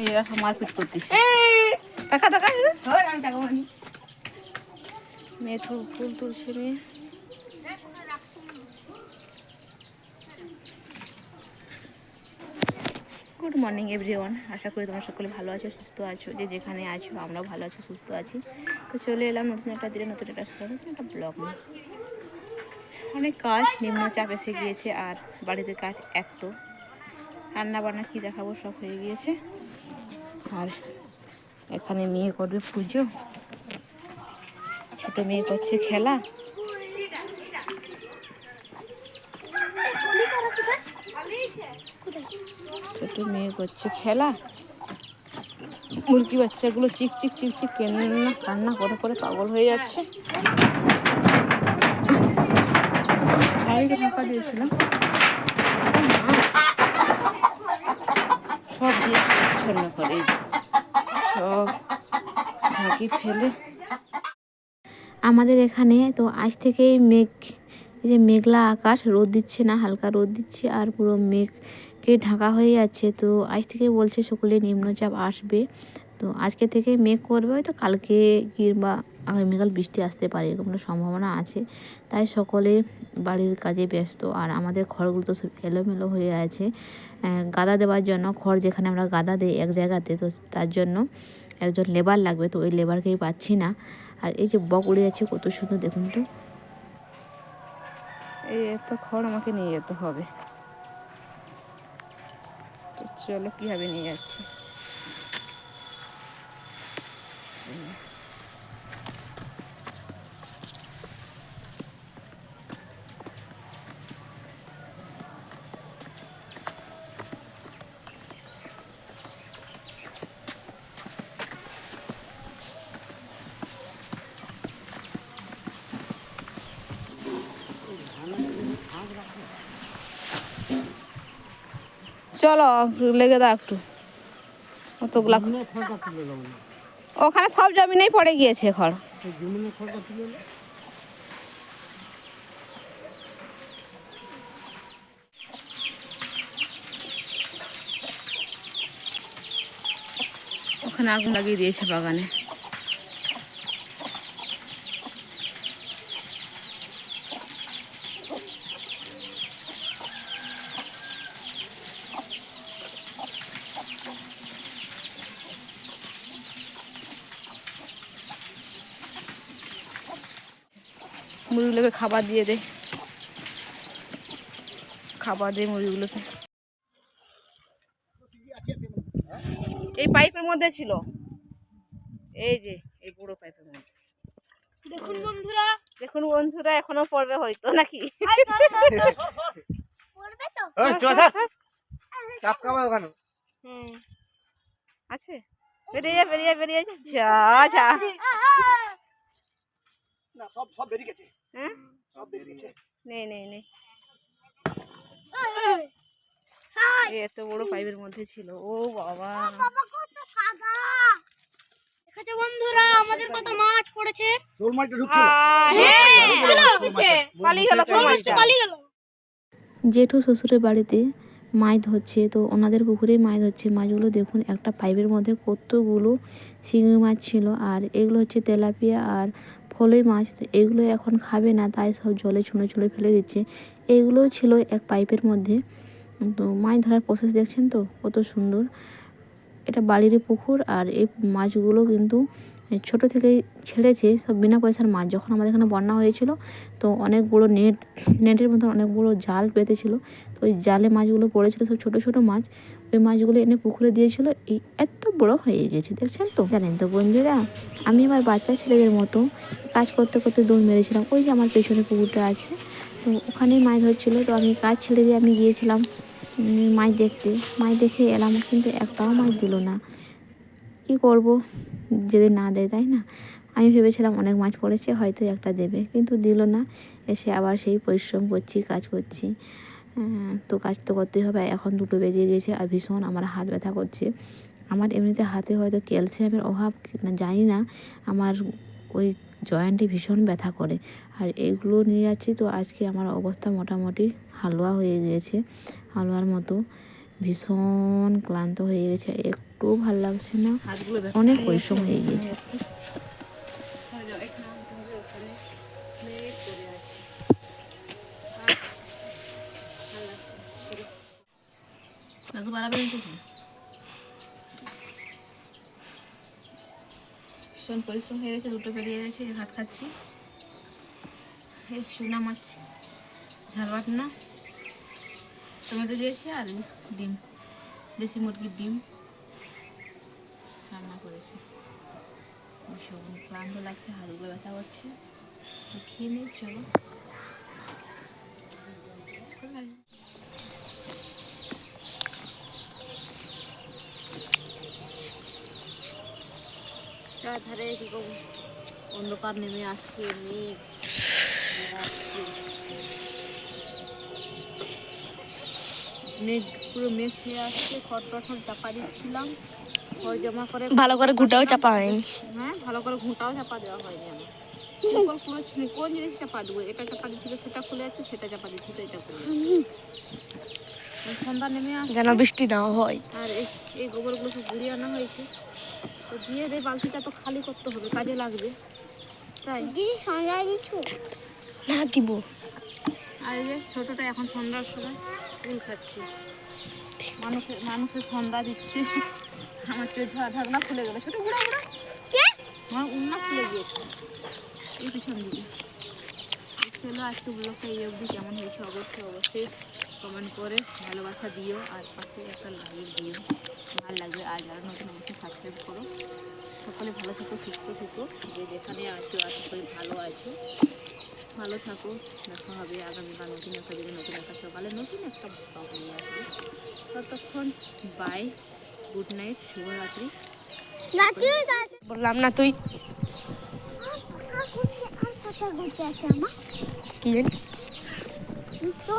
এরা সব মারপিট করতেছে। দেখা দেখা। মেয়ে তো ফুল তুলছে মেয়ে। গুড মর্নিং এভরিওয়ান আশা করি তোমরা সকলে ভালো আছো সুস্থ আছো যে যেখানে আছো আমরাও ভালো আছি সুস্থ আছি। তো চলে এলাম নতুন একটা দিনে নতুন একটা নতুন একটা ব্লগ নিয়ে। অনেক কাজ নিম্নচাপ এসে গিয়েছে আর বাড়িতে কাজ এক তো রান্না বান্না কী দেখাবো সব হয়ে গিয়েছে। আর এখানে মেয়ে করবে পুজো। ছোট মেয়ে করছে খেলা। ছোট মেয়ে করছে খেলা। মুরগি বাচ্চাগুলো চিক চিক চিক চিক কেন্না কান্না করে করে পাগল হয়ে যাচ্ছে। সাইডে ঢাকা দিয়েছিলাম। দিয়ে করে। সব ঢাকি ফেলে। আমাদের এখানে তো আজ থেকেই মেঘ, এই যে মেঘলা আকাশ, রোদ দিচ্ছে না, হালকা রোদ দিচ্ছে আর পুরো মেঘকে ঢাকা হয়ে যাচ্ছে। তো আজ থেকে বলছে সকলে নিম্নচাপ আসবে। তো আজকে থেকে মেঘ করবে, হয়তো কালকে কিংবা আগামীকাল বৃষ্টি আসতে পারে, এরকম একটা সম্ভাবনা আছে। তাই সকলে বাড়ির কাজে ব্যস্ত। আর আমাদের খড়গুলো তো সব এলোমেলো হয়ে আছে। গাদা দেওয়ার জন্য, খড় যেখানে আমরা গাদা দিই এক জায়গাতে, তো তার জন্য একজন লেবার লাগবে, তো ওই লেবারকেই পাচ্ছি না। আর এই যে বক উড়ে যাচ্ছে, কত সুন্দর, দেখুন তো। এই এত খড় আমাকে নিয়ে যেতে হবে। চলো কীভাবে নিয়ে যাচ্ছি? চলো লেগে দাও একটু। অতগুলা ওখানে সব জমিনেই পড়ে গিয়েছে খড়। ওখানে আগুন লাগিয়ে দিয়েছে বাগানে। মুরগিগুলোকে খাবার দিয়ে দে খাবার দে মুরগিগুলোকে। এই পাইপের মধ্যে ছিল। এই যে এই পুরো পাইপের মধ্যে। দেখুন বন্ধুরা। দেখুন বন্ধুরা এখনও পড়বে হয়তো নাকি? পড়বে তো? চাপ কামায় ওখানে। হুম আছে। বেরিয়ে বেরিয়ে বেরিয়ে। যা। যা না সব সব বেরিয়ে গেছে। হ্যাঁ? সব বেরিয়ে গেছে। নেই নেই নেই এত বড় পাইপের মধ্যে ছিল। ও বাবা। বাবা কত সাদা। দেখেছ বন্ধুরা আমাদের কত মাছ পড়েছে? শোল মাছটা ঢুকছিল। আহ, চলো, নিচে, পালিয়ে গেল সব মাছটা। পালিয়ে গেল। জেঠু শ্বশুরের বাড়িতে মাছ ধরছে তো ওনাদের পুকুরে মাছ ধরছে। মাছগুলো দেখুন একটা পাইপের মধ্যে কতগুলো শিঙি মাছ ছিল আর এগুলো হচ্ছে তেলাপিয়া আর ফলই মাছ এগুলো এখন খাবে না, তাই সব জলে ছুঁড়ে ছুঁড়ে ফেলে দিচ্ছে। এগুলো ছিল এক পাইপের মধ্যে। তো মাছ ধরার প্রসেস দেখছেন তো? কত সুন্দর। এটা বাড়িরই পুকুর আর এই মাছগুলো কিন্তু ছোট থেকেই ছেড়েছে, সব বিনা পয়সার মাছ। যখন আমাদের এখানে বন্যা হয়েছিল, তো অনেক বড় নেট, নেটের মধ্যে অনেক বড় জাল পেতেছিল। তো ওই জালে মাছগুলো পড়েছিল, সব ছোট ছোট মাছ। ওই মাছগুলো এনে পুকুরে দিয়েছিল। এই এত বড় হয়ে গেছে, দেখছেন তো? জানেন তো বন্ধুরা, আমি আমার বাচ্চা ছেলেদের মতো কাজ করতে করতে দৌড় মেরেছিলাম। ওই যে আমার পেছনে পুকুরটা আছে, তো ওখানেই মাছ ধরছিলো। তো আমি কাজ ছেড়ে দিয়ে আমি গিয়েছিলাম মাছ দেখতে। মাছ দেখে এলাম, কিন্তু একটাও মাছ দিল না। কি করব? যদি না দেয় তাই না? আমি ভেবেছিলাম অনেক মাছ পড়েছে, হয়তো একটা দেবে। কিন্তু দিল না। এসে আবার সেই পরিশ্রম করছি, কাজ করছি। তো কাজ তো করতেই হবে। এখন দুটো বেজে গেছে আর ভীষণ আমার হাত ব্যথা করছে। আমার এমনিতে হাতে হয়তো ক্যালসিয়ামের অভাব জানি না। আমার ওই জয়েন্টে ভীষণ ব্যথা করে। আর এগুলো নিয়ে যাচ্ছি তো আজকে আমার অবস্থা মোটামুটি হালুয়া হয়ে গিয়েছে হালুয়ার মতো ভীষণ ক্লান্ত হয়ে গেছে। একটুও ভালো লাগছে না। অনেক পরিশ্রম হয়ে গিয়েছে। ভীষণ পরিশ্রম হয়ে গেছে দুটো বেরিয়ে গেছে ভাত খাচ্ছি। এই চুনা মাছ ঝাল বাটনা টমেটো দিয়েছি আর ডিম দেশি মুরগির ডিম। রান্না করেছি। ভীষণ ক্লান্ত লাগছে হাতগুলো ব্যথা তো খেয়ে নিই, চলো। ধারে কি করব? অন্ধকার নেমে আসছে, মেঘ। মেঘ, পুরো মেঘ খেয়ে আসছে টর চাপা দিচ্ছিলাম। জমা করে ভালো করে ঘুটাও চাপা হয়নি। হ্যাঁ ভালো করে ঘুঁটাও চাপা দেওয়া হয়নি আমার। কোন জিনিস চাপা দেবো? এটা চাপা দিচ্ছিল সেটা খুলে যাচ্ছে সেটা চাপা দিচ্ছি তো এটা খুলে সন্ধ্যা নেমে যেন বৃষ্টি না হয়। আর এই এই গোবরগুলো সব ঘুরিয়ে আনা হয়েছে। তো দিয়ে দে বালতিটা তো খালি করতে হবে কাজে লাগবে। তাই। না দিব। আর এই যে ছোটটা এখন সন্ধ্যার সময় ফুল খাচ্ছে। মানুষের মানুষের সন্ধ্যা দিচ্ছে। আমার চোখ ঢাকনা খুলে গেল ছোট ঘুরা ঘুরা আমার উন্না খুলে গিয়েছে। এই পিছন দিকে। চলো আজকে ব্লগটা এই অবধি কেমন হয়েছে? অবশ্যই অবশ্যই কমেন্ট করে ভালোবাসা দিও আর পাশে একটা লাইক দিও। ভালো লাগবে আর যারা নতুন অবশ্যই সাবস্ক্রাইব করো। সকলে ভালো থেকো সুস্থ থেকো। যে যেখানে আছো আশা করি ভালো আছো ভালো থাকো। দেখা হবে আগামীকাল নতুন একটা দিনে নতুন একটা সকালে। নতুন একটা ব্লগ নিয়ে আসবে। ততক্ষণ বাই গুড নাইট শুভরাত্রি বললাম না তুই কি জানি? তো।